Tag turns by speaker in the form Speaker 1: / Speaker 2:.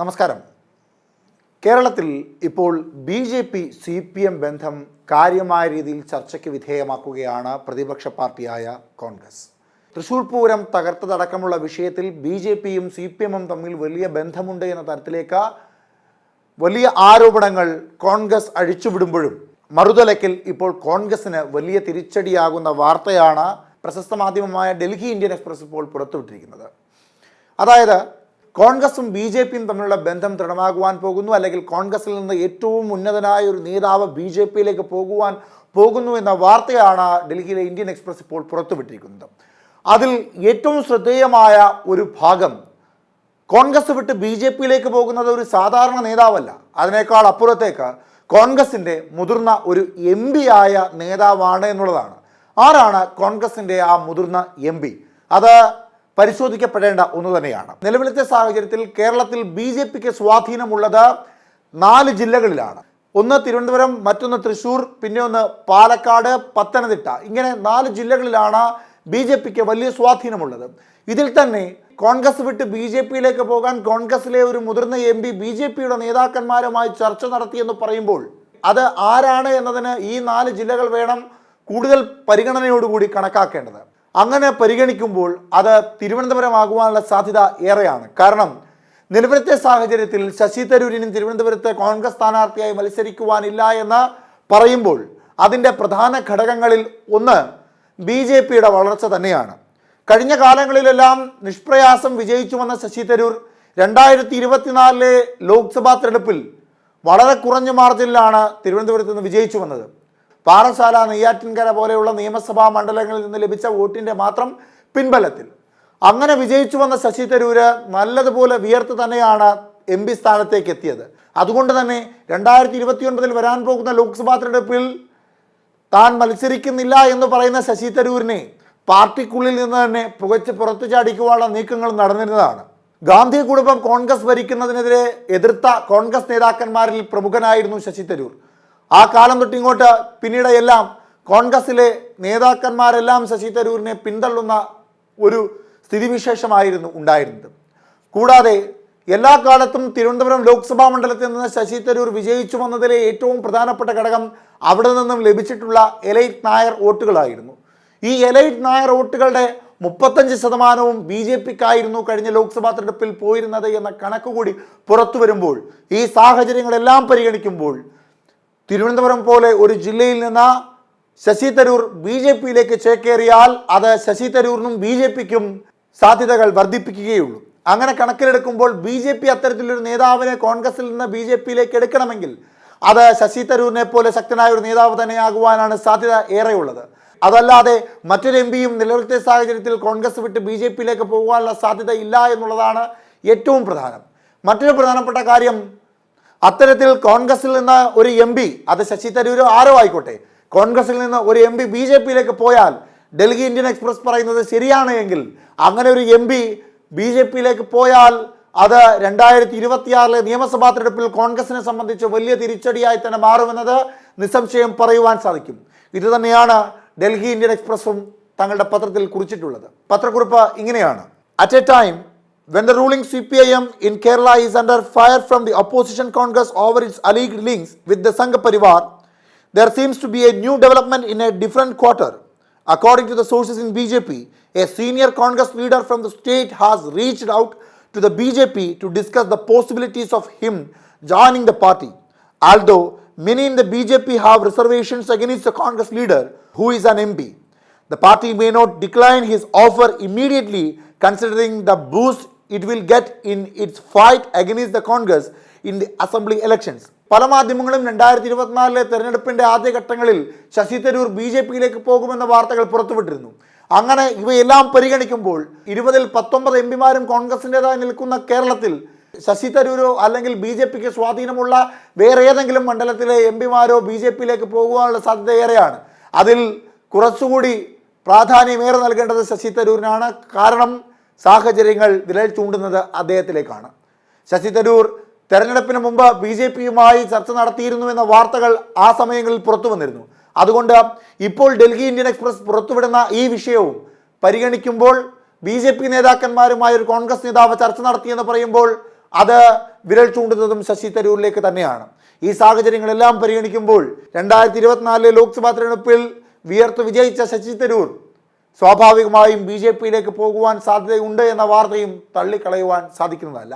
Speaker 1: നമസ്കാരം. കേരളത്തിൽ ഇപ്പോൾ B J P C P M ബന്ധം കാര്യമായ രീതിയിൽ ചർച്ചയ്ക്ക് വിധേയമാക്കുകയാണ് പ്രതിപക്ഷ പാർട്ടിയായ കോൺഗ്രസ്. തൃശൂർ പൂരം തകർത്തതടക്കമുള്ള വിഷയത്തിൽ ബി ജെ പിയും സി പി എമ്മും തമ്മിൽ വലിയ ബന്ധമുണ്ട് എന്ന തരത്തിലേക്ക് വലിയ ആരോപണങ്ങൾ കോൺഗ്രസ് അഴിച്ചുവിടുമ്പോഴും മറുതലക്കിൽ ഇപ്പോൾ കോൺഗ്രസിന് വലിയ തിരിച്ചടിയാകുന്ന വാർത്തയാണ് പ്രശസ്ത മാധ്യമമായ ഡൽഹി ഇന്ത്യൻ എക്സ്പ്രസ് ഇപ്പോൾ പുറത്തുവിട്ടിരിക്കുന്നത്. അതായത് കോൺഗ്രസും ബി ജെ പിയും തമ്മിലുള്ള ബന്ധം ദൃഢമാകുവാൻ പോകുന്നു. അല്ലെങ്കിൽ കോൺഗ്രസിൽ നിന്ന് ഏറ്റവും ഉന്നതനായ ഒരു നേതാവ് ബി ജെ പിയിലേക്ക് പോകുവാൻ പോകുന്നു എന്ന വാർത്തയാണ് ഡൽഹിയിലെ ഇന്ത്യൻ എക്സ്പ്രസ് ഇപ്പോൾ പുറത്തുവിട്ടിരിക്കുന്നത്. അതിൽ ഏറ്റവും ശ്രദ്ധേയമായ ഒരു ഭാഗം കോൺഗ്രസ് വിട്ട് ബി ജെ പിയിലേക്ക് പോകുന്നത് ഒരു സാധാരണ നേതാവല്ല. അതിനേക്കാൾ അപ്പുറത്തേക്ക് കോൺഗ്രസിന്റെ മുതിർന്ന ഒരു എം ആയ നേതാവാണ് എന്നുള്ളതാണ്. ആരാണ് കോൺഗ്രസിന്റെ ആ മുതിർന്ന എം അത് പരിശോധിക്കപ്പെടേണ്ട ഒന്ന് തന്നെയാണ്. നിലവിലത്തെ സാഹചര്യത്തിൽ കേരളത്തിൽ ബി ജെ പിക്ക് സ്വാധീനമുള്ളത് നാല് ജില്ലകളിലാണ്. ഒന്ന് തിരുവനന്തപുരം മറ്റൊന്ന് തൃശൂർ പിന്നെ ഒന്ന് പാലക്കാട് പത്തനംതിട്ട. ഇങ്ങനെ നാല് ജില്ലകളിലാണ് ബി ജെ പിക്ക് വലിയ സ്വാധീനമുള്ളത്. ഇതിൽ തന്നെ കോൺഗ്രസ് വിട്ട് ബി ജെ പിയിലേക്ക് പോകാൻ കോൺഗ്രസിലെ ഒരു മുതിർന്ന എം പി ബി ജെ പിയുടെ നേതാക്കന്മാരുമായി ചർച്ച നടത്തിയെന്ന് പറയുമ്പോൾ അത് ആരാണ് എന്നതിന് ഈ നാല് ജില്ലകൾ വേണം കൂടുതൽ പരിഗണനയോടുകൂടി കണക്കാക്കേണ്ടത്. അങ്ങനെ പരിഗണിക്കുമ്പോൾ അത് തിരുവനന്തപുരമാകുവാനുള്ള സാധ്യത ഏറെയാണ്. കാരണം നിലവിലത്തെ സാഹചര്യത്തിൽ ശശി തരൂരിനും തിരുവനന്തപുരത്തെ കോൺഗ്രസ് സ്ഥാനാർത്ഥിയായി മത്സരിക്കുവാനില്ല എന്ന് പറയുമ്പോൾ അതിന്റെ പ്രധാന ഘടകങ്ങളിൽ ഒന്ന് ബി ജെ പിയുടെ വളർച്ച തന്നെയാണ്. കഴിഞ്ഞ കാലങ്ങളിലെല്ലാം നിഷ്പ്രയാസം വിജയിച്ചു വന്ന ശശി തരൂർ രണ്ടായിരത്തി ഇരുപത്തിനാലിലെ ലോക്സഭാ തെരഞ്ഞെടുപ്പിൽ വളരെ കുറഞ്ഞ മാർജിനിലാണ് തിരുവനന്തപുരത്ത് നിന്ന് വിജയിച്ചു വന്നത്. പാറശാല നെയ്യാറ്റിൻകര പോലെയുള്ള നിയമസഭാ മണ്ഡലങ്ങളിൽ നിന്ന് ലഭിച്ച വോട്ടിന്റെ മാത്രം പിൻബലത്തിൽ. അങ്ങനെ വിജയിച്ചു വന്ന ശശി തരൂര് നല്ലതുപോലെ വിയർത്ത് തന്നെയാണ് എം പി സ്ഥാനത്തേക്ക് എത്തിയത്. അതുകൊണ്ട് തന്നെ രണ്ടായിരത്തി ഇരുപത്തി ഒൻപതിൽ വരാൻ പോകുന്ന ലോക്സഭാ തെരഞ്ഞെടുപ്പിൽ താൻ മത്സരിക്കുന്നില്ല എന്ന് പറയുന്ന ശശി തരൂരിനെ പാർട്ടിക്കുള്ളിൽ നിന്ന് തന്നെ പുകച്ച് പുറത്തു ചാടിക്കുവാനുള്ള നീക്കങ്ങൾ നടന്നിരുന്നതാണ്. ഗാന്ധി കുടുംബം കോൺഗ്രസ് ഭരിക്കുന്നതിനെതിരെ എതിർത്ത കോൺഗ്രസ് നേതാക്കന്മാരിൽ പ്രമുഖനായിരുന്നു ശശി തരൂർ. ആ കാലം തൊട്ടിങ്ങോട്ട് പിന്നീട് എല്ലാം കോൺഗ്രസിലെ നേതാക്കന്മാരെല്ലാം ശശി തരൂരിനെ പിന്തള്ളുന്ന ഒരു സ്ഥിതിവിശേഷമായിരുന്നു ഉണ്ടായിരുന്നത്. കൂടാതെ എല്ലാ കാലത്തും തിരുവനന്തപുരം ലോക്സഭാ മണ്ഡലത്തിൽ നിന്ന് ശശി തരൂർ വിജയിച്ചു വന്നതിലെ ഏറ്റവും പ്രധാനപ്പെട്ട ഘടകം അവിടെ നിന്നും ലഭിച്ചിട്ടുള്ള എലൈറ്റ് നായർ വോട്ടുകളായിരുന്നു. ഈ എലൈറ്റ് നായർ വോട്ടുകളുടെ മുപ്പത്തഞ്ച് ശതമാനവും ബി ജെ പിക്കായിരുന്നു കഴിഞ്ഞ ലോക്സഭാ തെരഞ്ഞെടുപ്പിൽ പോയിരുന്നത് എന്ന കണക്ക് കൂടി പുറത്തു വരുമ്പോൾ ഈ സാഹചര്യങ്ങളെല്ലാം പരിഗണിക്കുമ്പോൾ തിരുവനന്തപുരം പോലെ ഒരു ജില്ലയിൽ നിന്ന് ശശി തരൂർ ബി ജെ പിയിലേക്ക് ചേക്കേറിയാൽ അത് ശശി തരൂറിനും ബി ജെ പിക്കും സാധ്യതകൾ വർദ്ധിപ്പിക്കുകയുള്ളൂ. അങ്ങനെ കണക്കിലെടുക്കുമ്പോൾ ബി ജെ പി അത്തരത്തിലൊരു നേതാവിനെ കോൺഗ്രസിൽ നിന്ന് ബി ജെ പിയിലേക്ക് എടുക്കണമെങ്കിൽ അത് ശശി തരൂരിനെ പോലെ ശക്തനായ ഒരു നേതാവ് തന്നെയാകുവാനാണ് സാധ്യത ഏറെയുള്ളത്. അതല്ലാതെ മറ്റൊരു എം പിയും നിലവിലത്തെ സാഹചര്യത്തിൽ കോൺഗ്രസ് വിട്ട് ബി ജെ പിയിലേക്ക് പോകാനുള്ള സാധ്യത ഇല്ല എന്നുള്ളതാണ് ഏറ്റവും പ്രധാനം. മറ്റൊരു പ്രധാനപ്പെട്ട കാര്യം അത്തരത്തിൽ കോൺഗ്രസിൽ നിന്ന് ഒരു എം പി അത് ശശി തരൂരോ ആരോ ആയിക്കോട്ടെ കോൺഗ്രസിൽ നിന്ന് ഒരു എം പി ബി ജെ പിയിലേക്ക് പോയാൽ ഡൽഹി ഇന്ത്യൻ എക്സ്പ്രസ് പറയുന്നത് ശരിയാണ് എങ്കിൽ അങ്ങനെ ഒരു എം പി ബി ജെ പിയിലേക്ക് പോയാൽ അത് രണ്ടായിരത്തി ഇരുപത്തിയാറിലെ നിയമസഭാ തെരഞ്ഞെടുപ്പിൽ കോൺഗ്രസിനെ സംബന്ധിച്ച് വലിയ തിരിച്ചടിയായി തന്നെ മാറുമെന്നത് നിസ്സംശയം പറയുവാൻ സാധിക്കും. ഇത് തന്നെയാണ് ഡൽഹി ഇന്ത്യൻ എക്സ്പ്രസും തങ്ങളുടെ പത്രത്തിൽ കുറിച്ചിട്ടുള്ളത്. പത്രക്കുറിപ്പ് ഇങ്ങനെയാണ്. At a time When the ruling CPIM in Kerala is under fire from the opposition Congress over its alleged links with the Sangha Parivar, there seems to be a new development in a different quarter. According to the sources in BJP, a senior Congress leader from the state has reached out to the BJP to discuss the possibilities of him joining the party. Although many in the BJP have reservations against the Congress leader, who is an MP. The party may not decline his offer immediately, considering the boost it will get in its fight against the Congress in the assembly elections. പല മാധ്യമങ്ങളും രണ്ടായിരത്തി ഇരുപത്തിനാലിലെ തെരഞ്ഞെടുപ്പിന്റെ ആദ്യഘട്ടങ്ങളിൽ Shashi Tharoor B J പിയിലേക്ക് പോകുമെന്ന വാർത്തകൾ പുറത്തുവിട്ടിരുന്നു. അങ്ങനെ ഇവയെല്ലാം പരിഗണിക്കുമ്പോൾ ഇരുപതിൽ പത്തൊമ്പത് എം പിമാരും കോൺഗ്രസിന്റെതായി നിൽക്കുന്ന കേരളത്തിൽ ശശി തരൂരോ അല്ലെങ്കിൽ ബി ജെ പിക്ക് സ്വാധീനമുള്ള വേറെ ഏതെങ്കിലും മണ്ഡലത്തിലെ എം പിമാരോ ബി ജെ പിയിലേക്ക് പോകുവാനുള്ള സാധ്യത ഏറെയാണ്. അതിൽ കുറച്ചുകൂടി പ്രാധാന്യമേറെ നൽകേണ്ടത് ശശി തരൂരിനാണ്. കാരണം സാഹചര്യങ്ങൾ വിരൽ ചൂണ്ടുന്നത് അദ്ദേഹത്തിലേക്കാണ്. ശശി തരൂർ തെരഞ്ഞെടുപ്പിന് മുമ്പ് ബി ജെ പിയുമായി ചർച്ച നടത്തിയിരുന്നു എന്ന വാർത്തകൾ ആ സമയങ്ങളിൽ പുറത്തു വന്നിരുന്നു. അതുകൊണ്ട് ഇപ്പോൾ ഡൽഹി ഇന്ത്യൻ എക്സ്പ്രസ് പുറത്തുവിടുന്ന ഈ വിഷയവും പരിഗണിക്കുമ്പോൾ ബി ജെ പി നേതാക്കന്മാരുമായി ഒരു കോൺഗ്രസ് നേതാവ് ചർച്ച നടത്തിയെന്ന് പറയുമ്പോൾ അത് വിരൽ ചൂണ്ടുന്നതും ശശി തരൂരിലേക്ക് തന്നെയാണ്. ഈ സാഹചര്യങ്ങളെല്ലാം പരിഗണിക്കുമ്പോൾ രണ്ടായിരത്തി ഇരുപത്തിനാലിലെ ലോക്സഭാ തെരഞ്ഞെടുപ്പിൽ വിയർത്ത് വിജയിച്ച ശശി തരൂർ സ്വാഭാവികമായും ബി ജെ പിയിലേക്ക് പോകുവാൻ സാധ്യതയുണ്ട് എന്ന വാർത്തയും തള്ളിക്കളയുവാൻ സാധിക്കുന്നതല്ല.